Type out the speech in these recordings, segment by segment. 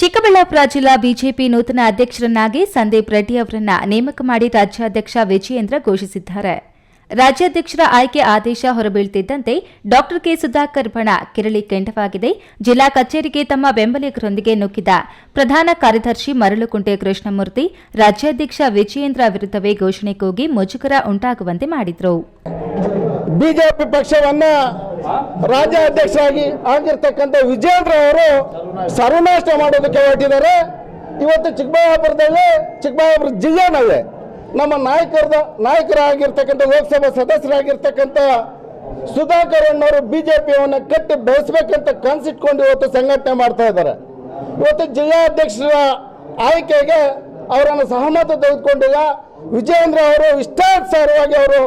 ಚಿಕ್ಕಬಳ್ಳಾಪುರ ಜಿಲ್ಲಾ ಬಿಜೆಪಿ ನೂತನ ಅಧ್ಯಕ್ಷರನ್ನಾಗಿ ಸಂದೀಪ್ ರೆಡ್ಡಿ ಅವರನ್ನ ನೇಮಕ ಮಾಡಿ ರಾಜ್ಯಾಧ್ಯಕ್ಷ ವಿಜಯೇಂದ್ರ ಘೋಷಿಸಿದ್ದಾರೆ. ರಾಜ್ಯಾಧ್ಯಕ್ಷರ ಆಯ್ಕೆ ಆದೇಶ ಹೊರಬೀಳ್ತಿದ್ದಂತೆ ಡಾಕ್ಟರ್ ಕೆ ಸುಧಾಕರ್ ಬಣ ಕಿರಳಿ ಕೆಂಡವಾಗಿದೆ. ಜಿಲ್ಲಾ ಕಚೇರಿಗೆ ತಮ್ಮ ಬೆಂಬಲಿಗರೊಂದಿಗೆ ನುಗ್ಗಿದ ಪ್ರಧಾನ ಕಾರ್ಯದರ್ಶಿ ಮರಳುಕುಂಟೆ ಕೃಷ್ಣಮೂರ್ತಿ, ರಾಜ್ಯಾಧ್ಯಕ್ಷ ವಿಜಯೇಂದ್ರ ವಿರುದ್ಧವೇ ಘೋಷಣೆ ಕೂಗಿ ಮುಜುಗರ ಉಂಟಾಗುವಂತೆ ಮಾಡಿದ್ರು. ಪಕ್ಷವನ್ನ ರಾಜ್ಯಾಧ್ಯಕ್ಷರಾಗಿ ಆಗಿರ್ತಕ್ಕಂಥ ವಿಜೇಂದ್ರ ಅವರು ಸರ್ವನಾಶ ಮಾಡೋದಕ್ಕೆ ಹೊರಟಿದ್ದಾರೆ. ಇವತ್ತು ಚಿಕ್ಕಬಳ್ಳಾಪುರದಲ್ಲಿ ಚಿಕ್ಕಬಳ್ಳಾಪುರ ಜಿಲ್ಲೆನಲ್ಲೇ ನಮ್ಮ ನಾಯಕರದ ನಾಯಕರಾಗಿರ್ತಕ್ಕಂಥ ಲೋಕಸಭಾ ಸದಸ್ಯರಾಗಿರ್ತಕ್ಕಂಥ ಸುಧಾಕರ್ ಅಣ್ಣವರು ಬಿಜೆಪಿಯವನ್ನ ಕಟ್ಟಿ ಬೆಳೆಸಬೇಕಂತ ಕನಸಿಟ್ಕೊಂಡು ಇವತ್ತು ಸಂಘಟನೆ ಮಾಡ್ತಾ ಇದ್ದಾರೆ. ಇವತ್ತು ಜಿಲ್ಲಾಧ್ಯಕ್ಷರ ಆಯ್ಕೆಗೆ ಅವರನ್ನು ಸಹಮತ ತೆಗೆದುಕೊಂಡಿಲ್ಲ. ವಿಜಯೇಂದ್ರ ಅವರು ಇಷ್ಟಾನುಸಾರವಾಗಿ ಅವರು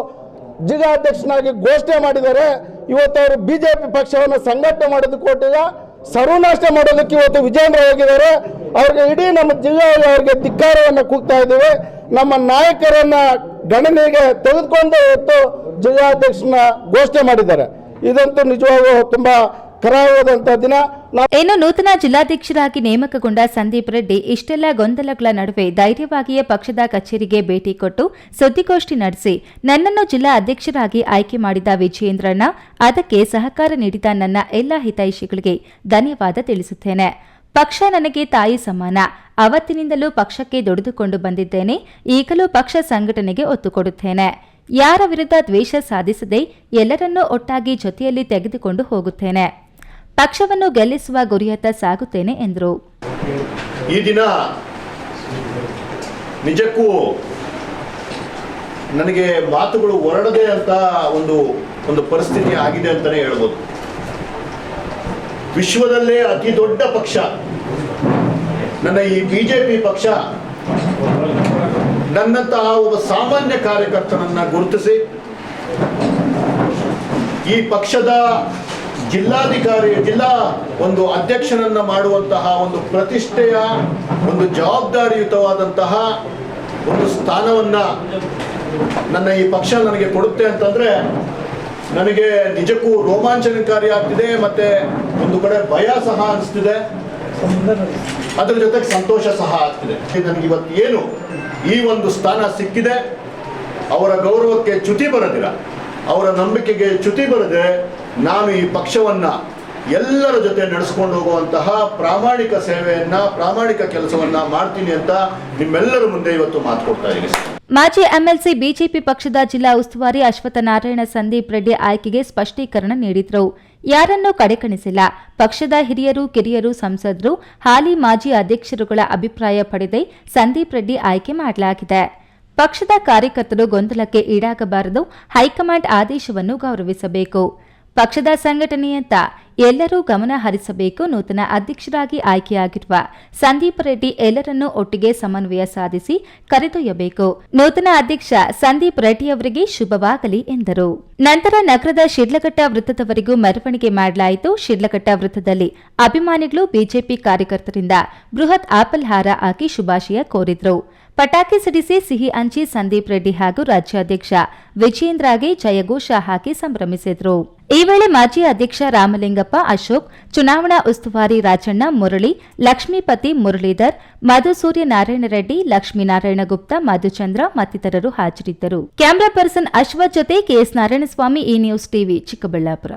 ಜಿಲ್ಲಾಧ್ಯಕ್ಷನಾಗಿ ಘೋಷಣೆ ಮಾಡಿದ್ದಾರೆ. ಇವತ್ತು ಅವರು ಬಿಜೆಪಿ ಪಕ್ಷವನ್ನು ಸಂಘಟನೆ ಮಾಡೋದಕ್ಕೆ ಕೊಟ್ಟಿಲ್ಲ ಸರ್ವನಾಶ ಮಾಡೋದಕ್ಕೆ ಇವತ್ತು ವಿಜೇಂದ್ರ ಹೋಗಿದ್ದಾರೆ ಅವ್ರಿಗೆ ಇಡೀ ನಮ್ಮ ಜಿಲ್ಲೆಯಲ್ಲಿ ಅವ್ರಿಗೆ ಧಿಕ್ಕಾರವನ್ನು ಕೂಗ್ತಾ ಇದ್ದೀವಿ. ನಮ್ಮ ನಾಯಕರನ್ನ ಗಣನೆಗೆ ತೆಗೆದುಕೊಂಡು ಇವತ್ತು ಜಿಲ್ಲಾಧ್ಯಕ್ಷನ ಘೋಷಣೆ ಮಾಡಿದ್ದಾರೆ. ಇದಂತೂ ನಿಜವಾಗೂ ತುಂಬಾ ಕರಾವಾದಂಥ ದಿನ ಇನ್ನು ನೂತನ ಜಿಲ್ಲಾಧ್ಯಕ್ಷರಾಗಿ ನೇಮಕಗೊಂಡ ಸಂದೀಪ್ ರೆಡ್ಡಿ ಇಷ್ಟೆಲ್ಲ ಗೊಂದಲಗಳ ನಡುವೆ ಧೈರ್ಯವಾಗಿಯೇ ಪಕ್ಷದ ಕಚೇರಿಗೆ ಭೇಟಿ ಕೊಟ್ಟು ಸುದ್ದಿಗೋಷ್ಠಿ ನಡೆಸಿ, ನನ್ನನ್ನು ಜಿಲ್ಲಾ ಅಧ್ಯಕ್ಷರಾಗಿ ಆಯ್ಕೆ ಮಾಡಿದ ವಿಜಯೇಂದ್ರಣ್ಣ ಅದಕ್ಕೆ ಸಹಕಾರ ನೀಡಿದ ನನ್ನ ಎಲ್ಲ ಹಿತೈಷಿಗಳಿಗೆ ಧನ್ಯವಾದ ತಿಳಿಸುತ್ತೇನೆ. ಪಕ್ಷ ನನಗೆ ತಾಯಿ ಸಮಾನ. ಅವತ್ತಿನಿಂದಲೂ ಪಕ್ಷಕ್ಕೆ ದುಡಿದುಕೊಂಡು ಬಂದಿದ್ದೇನೆ. ಈಗಲೂ ಪಕ್ಷ ಸಂಘಟನೆಗೆ ಒತ್ತು ಕೊಡುತ್ತೇನೆ ಯಾರ ವಿರುದ್ಧ ದ್ವೇಷ ಸಾಧಿಸದೆ ಎಲ್ಲರನ್ನೂ ಒಟ್ಟಾಗಿ ಜೊತೆಯಲ್ಲಿ ತೆಗೆದುಕೊಂಡು ಹೋಗುತ್ತೇನೆ. ಪಕ್ಷವನ್ನು ಗೆಲ್ಲಿಸುವ ಗುರಿಯತ್ತ ಸಾಗುತ್ತೇನೆ ಎಂದರು. ಈ ದಿನ ನಿಜಕ್ಕೂ ನನಗೆ ಮಾತುಗಳು ಹೊರಡದೆ ಅಂತ ಒಂದು ಒಂದು ಪರಿಸ್ಥಿತಿ ಆಗಿದೆ ಅಂತಾನೆ ಹೇಳ್ಬೋದು. ವಿಶ್ವದಲ್ಲೇ ಅತಿ ದೊಡ್ಡ ಪಕ್ಷ, ನನ್ನ ಈ ಬಿಜೆಪಿ ಪಕ್ಷ, ನನ್ನಂತಹ ಒಬ್ಬ ಸಾಮಾನ್ಯ ಕಾರ್ಯಕರ್ತನನ್ನ ಗುರುತಿಸಿ, ಈ ಪಕ್ಷದ ಜಿಲ್ಲಾಧಿಕಾರಿ, ಜಿಲ್ಲಾ ಒಂದು ಅಧ್ಯಕ್ಷನನ್ನ ಮಾಡುವಂತಹ ಒಂದು ಪ್ರತಿಷ್ಠೆಯ ಒಂದು ಜವಾಬ್ದಾರಿಯುತವಾದಂತಹ ಒಂದು ಸ್ಥಾನವನ್ನ ನನ್ನ ಈ ಪಕ್ಷ ನನಗೆ ಕೊಡುತ್ತೆ ಅಂತಂದ್ರೆ ನನಗೆ ನಿಜಕ್ಕೂ ರೋಮಾಂಚನಕಾರಿ ಆಗ್ತಿದೆ ಮತ್ತೆ ಒಂದು ಕಡೆ ಭಯ ಸಹ ಅನಿಸ್ತಿದೆ. ಅದರ ಜೊತೆಗೆ ಸಂತೋಷ ಸಹ ಆಗ್ತಿದೆ. ನನಗೆ ಇವತ್ತು ಏನು ಈ ಒಂದು ಸ್ಥಾನ ಸಿಕ್ಕಿದೆ. ಅವರ ಗೌರವಕ್ಕೆ ಚ್ಯುತಿ ಬರದಿರ. ಅವರ ನಂಬಿಕೆಗೆ ಚ್ಯುತಿ ಬರದೆ ನಾನು ಈ ಪಕ್ಷವನ್ನ ಎಲ್ಲರ ಜೊತೆ ನಡೆಸ್ಕೊಂಡು ಹೋಗುವಂತಹ ಪ್ರಾಮಾಣಿಕ ಸೇವೆಯನ್ನ, ಪ್ರಾಮಾಣಿಕ ಕೆಲಸವನ್ನ ಮಾಡ್ತೀನಿ ಅಂತ ನಿಮ್ಮೆಲ್ಲರ ಮುಂದೆ ಇವತ್ತು ಮಾತು ಕೊಡ್ತಾ ಇದ್ದೀನಿ. ಮಾಜಿ ಎಂಎಲ್ಸಿ ಬಿಜೆಪಿ ಪಕ್ಷದ ಜಿಲ್ಲಾ ಉಸ್ತುವಾರಿ ಅಶ್ವಥ ನಾರಾಯಣ ಸಂದೀಪ್ ರೆಡ್ಡಿ ಆಯ್ಕೆಗೆ ಸ್ಪಷ್ಟೀಕರಣ ನೀಡಿದ್ರು. ಯಾರನ್ನೂ ಕಡೆಗಣಿಸಿಲ್ಲ ಪಕ್ಷದ ಹಿರಿಯರು, ಕಿರಿಯರು, ಸಂಸದರು, ಹಾಲಿ ಮಾಜಿ ಅಧ್ಯಕ್ಷರುಗಳ ಅಭಿಪ್ರಾಯ ಪಡೆದೇ ಸಂದೀಪ್ ರೆಡ್ಡಿ ಆಯ್ಕೆ ಮಾಡಲಾಗಿದೆ. ಪಕ್ಷದ ಕಾರ್ಯಕರ್ತರು ಗೊಂದಲಕ್ಕೆ ಈಡಾಗಬಾರದು. ಹೈಕಮಾಂಡ್ ಆದೇಶವನ್ನು ಗೌರವಿಸಬೇಕು. ಪಕ್ಷದ ಸಂಘಟನೆಯತ್ತ ಎಲ್ಲರೂ ಗಮನ ಹರಿಸಬೇಕು, ನೂತನ ಅಧ್ಯಕ್ಷರಾಗಿ ಆಯ್ಕೆಯಾಗಿರುವ ಸಂದೀಪ್ ರೆಡ್ಡಿ ಎಲ್ಲರನ್ನೂ ಒಟ್ಟಿಗೆ ಸಮನ್ವಯ ಸಾಧಿಸಿ ಕರೆದೊಯ್ಯಬೇಕು. ನೂತನ ಅಧ್ಯಕ್ಷ ಸಂದೀಪ್ ರೆಡ್ಡಿ ಅವರಿಗೆ ಶುಭವಾಗಲಿ ಎಂದರು. ನಂತರ ನಗರದ ಶಿಡ್ಲಘಟ್ಟ ವೃತ್ತದವರೆಗೂ ಮೆರವಣಿಗೆ ಮಾಡಲಾಯಿತು. ಶಿಡ್ಲಘಟ್ಟ ವೃತ್ತದಲ್ಲಿ ಅಭಿಮಾನಿಗಳು ಬಿಜೆಪಿ ಕಾರ್ಯಕರ್ತರಿಂದ ಬೃಹತ್ ಆಪಲ್ ಹಾರ ಹಾಕಿ ಶುಭಾಶಯ ಕೋರಿದ್ರು. ಪಟಾಕಿ ಸಿಡಿಸಿ ಸಿಹಿ ಹಂಚಿ ಸಂದೀಪ್ ರೆಡ್ಡಿ ಹಾಗೂ ರಾಜ್ಯಾಧ್ಯಕ್ಷ ವಿಜಯೇಂದ್ರಗೆ ಜಯಘೋಷ ಹಾಕಿ ಸಂಭ್ರಮಿಸಿದ್ರು. ಈ ವೇಳೆ ಮಾಜಿ ಅಧ್ಯಕ್ಷ ರಾಮಲಿಂಗಪ್ಪ ಅಶೋಕ್, ಚುನಾವಣಾ ಉಸ್ತುವಾರಿ ರಾಜಣ್ಣ ಮುರಳಿ, ಲಕ್ಷ್ಮೀಪತಿ ಮುರಳೀಧರ್ ಮಧುಸೂರ್ಯ ನಾರಾಯಣ ರೆಡ್ಡಿ ಲಕ್ಷ್ಮೀನಾರಾಯಣ ಗುಪ್ತ, ಮಧುಚಂದ್ರ ಮತ್ತಿತರರು ಹಾಜರಿದ್ದರು. ಕ್ಯಾಮೆರಾ ಪರ್ಸನ್ ಅಶ್ವಥ್ ಜೊತೆ ಕೆಎಸ್ ನಾರಾಯಣಸ್ವಾಮಿ, ಈ ನ್ಯೂಸ್ ಟಿವಿ ಚಿಕ್ಕಬಳ್ಳಾಪುರ.